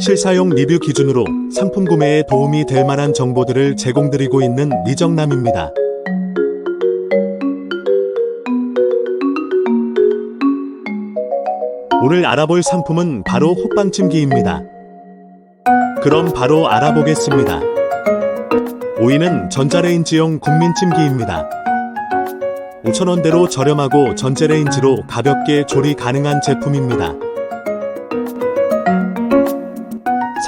실사용 리뷰 기준으로 상품 구매에 도움이 될 만한 정보들을 제공드리고 있는 리정남입니다. 오늘 알아볼 상품은 바로 호빵찜기입니다. 그럼 바로 알아보겠습니다. 5위는 전자레인지용 국민찜기입니다. 5,000원대로 저렴하고 전자레인지로 가볍게 조리 가능한 제품입니다.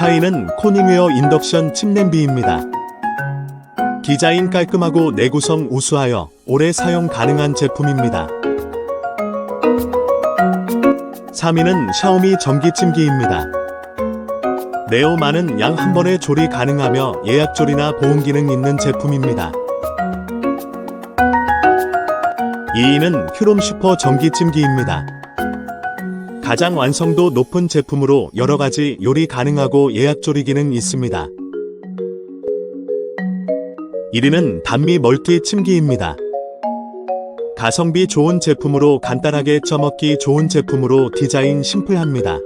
4위는 코닝웨어 인덕션 침냄비입니다. 디자인 깔끔하고 내구성 우수하여 오래 사용 가능한 제품입니다. 3위는 샤오미 전기침기입니다. 내어 많은 양 한 번에 조리 가능하며 예약 조리나 보온 기능 있는 제품입니다. 2위는 휴롬 슈퍼 전기침기입니다. 가장 완성도 높은 제품으로 여러 가지 요리 가능하고 예약 조리 기능 있습니다. 1위는 단미 멀티 침기입니다. 가성비 좋은 제품으로 간단하게 쪄먹기 좋은 제품으로 디자인 심플합니다.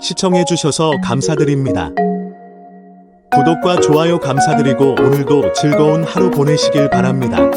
시청해주셔서 감사드립니다. 구독과 좋아요 감사드리고 오늘도 즐거운 하루 보내시길 바랍니다.